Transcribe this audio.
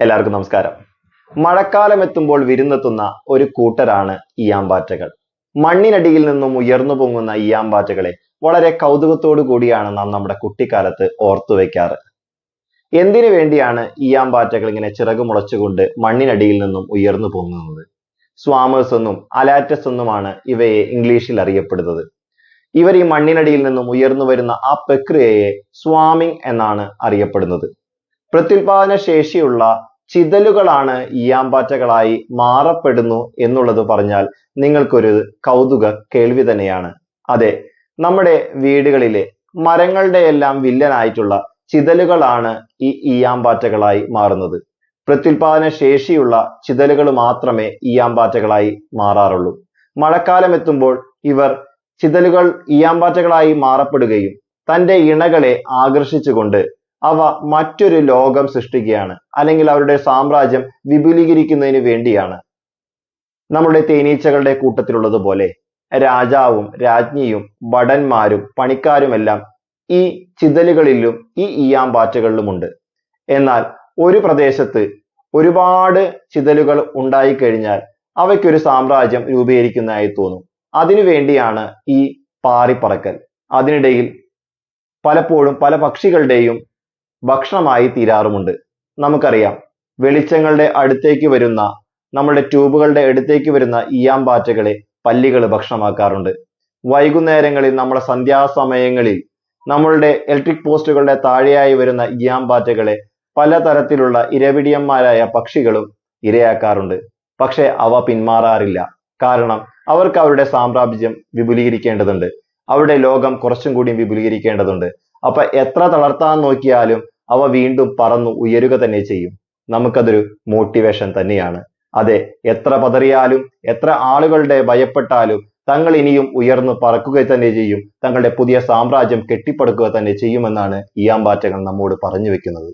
എല്ലാവർക്കും നമസ്കാരം. മഴക്കാലം എത്തുമ്പോൾ വിരുന്നെത്തുന്ന ഒരു കൂട്ടരാണ് ഇയാമ്പാറ്റകൾ മണ്ണിനടിയിൽ നിന്നും ഉയർന്നു പൊങ്ങുന്ന ഇയാമ്പാറ്റകളെ വളരെ കൗതുകത്തോടു കൂടിയാണ് നാം നമ്മുടെ കുട്ടിക്കാലത്ത് ഓർത്തു വയ്ക്കാറ്. എന്തിനു വേണ്ടിയാണ് ഇയാമ്പാറ്റകൾ ഇങ്ങനെ ചിറകു മുളച്ചുകൊണ്ട് മണ്ണിനടിയിൽ നിന്നും ഉയർന്നു പൊങ്ങുന്നത്? സ്വാമേഴ്സ് എന്നും അലാറ്റസ് എന്നുമാണ് ഇവയെ ഇംഗ്ലീഷിൽ അറിയപ്പെടുന്നത്. ഇവർ ഈ മണ്ണിനടിയിൽ നിന്നും ഉയർന്നു വരുന്ന ആ പ്രക്രിയയെ സ്വാമിംഗ് എന്നാണ് അറിയപ്പെടുന്നത്. പ്രത്യുൽപാദന ശേഷിയുള്ള ചിതലുകളാണ് ഈയാമ്പാറ്റകളായി മാറപ്പെടുന്നു എന്നുള്ളത് പറഞ്ഞാൽ നിങ്ങൾക്കൊരു കൗതുക കേൾവി തന്നെയാണ്. അതെ നമ്മുടെ വീടുകളിലെ മരങ്ങളുടെ എല്ലാം വില്ലനായിട്ടുള്ള ചിതലുകളാണ് ഈ ഈയാമ്പാറ്റകളായി മാറുന്നത്. പ്രത്യുൽപാദന ശേഷിയുള്ള ചിതലുകൾ മാത്രമേ ഈയാമ്പാറ്റകളായി മാറാറുള്ളൂ. മഴക്കാലം എത്തുമ്പോൾ ഇവർ ചിതലുകൾ ഈയാമ്പാറ്റകളായി മാറപ്പെടുകയും തന്റെ ഇണകളെ ആകർഷിച്ചുകൊണ്ട് അവ മറ്റൊരു ലോകം സൃഷ്ടിക്കുകയാണ്. അല്ലെങ്കിൽ അവരുടെ സാമ്രാജ്യം വിപുലീകരിക്കുന്നതിന് വേണ്ടിയാണ്. നമ്മുടെ തേനീച്ചകളുടെ കൂട്ടത്തിലുള്ളതുപോലെ രാജാവും രാജ്ഞിയും ഭടന്മാരും പണിക്കാരുമെല്ലാം ഈ ചിതലുകളിലും ഈ ഈയാമ്പാറ്റകളിലുമുണ്ട്. എന്നാൽ ഒരു പ്രദേശത്ത് ഒരുപാട് ചിതലുകൾ ഉണ്ടായിക്കഴിഞ്ഞാൽ അവയ്ക്കൊരു സാമ്രാജ്യം രൂപീകരിക്കുന്നതായി തോന്നും. അതിനുവേണ്ടിയാണ് ഈ പാറിപ്പറക്കൽ. അതിനിടയിൽ പലപ്പോഴും പല പക്ഷികളുടെയും ഭക്ഷണമായി തീരാറുമുണ്ട്. നമുക്കറിയാം വെളിച്ചങ്ങളുടെ അടുത്തേക്ക് വരുന്ന നമ്മുടെ ട്യൂബുകളുടെ അടുത്തേക്ക് വരുന്ന ഈയാമ്പാറ്റകളെ പല്ലികൾ ഭക്ഷണമാക്കാറുണ്ട്. വൈകുന്നേരങ്ങളിൽ നമ്മുടെ സന്ധ്യാസമയങ്ങളിൽ നമ്മളുടെ ഇലക്ട്രിക് പോസ്റ്റുകളുടെ താഴെയായി വരുന്ന ഈയാമ്പാറ്റകളെ പലതരത്തിലുള്ള ഇരവിടിയന്മാരായ പക്ഷികളും ഇരയാക്കാറുണ്ട്. പക്ഷേ അവ പിന്മാറാറില്ല. കാരണം അവർക്ക് അവരുടെ സാമ്രാജ്യം വിപുലീകരിക്കേണ്ടതുണ്ട്. അവരുടെ ലോകം കുറച്ചും കൂടി വിപുലീകരിക്കേണ്ടതുണ്ട്. അപ്പൊ എത്ര തളർത്താൻ നോക്കിയാലും അവ വീണ്ടും പറന്നു ഉയരുക തന്നെ ചെയ്യും. നമുക്കതൊരു മോട്ടിവേഷൻ തന്നെയാണ്. അതെ എത്ര പതറിയാലും എത്ര ആളുകളുടെ ഭയപ്പെട്ടാലും തങ്ങൾ ഇനിയും ഉയർന്നു പറക്കുക തന്നെ ചെയ്യും. തങ്ങളുടെ പുതിയ സാമ്രാജ്യം കെട്ടിപ്പടുക്കുക തന്നെ ചെയ്യുമെന്നാണ് ഇയാമ്പാറ്റകൾ നമ്മോട് പറഞ്ഞു വെക്കുന്നത്.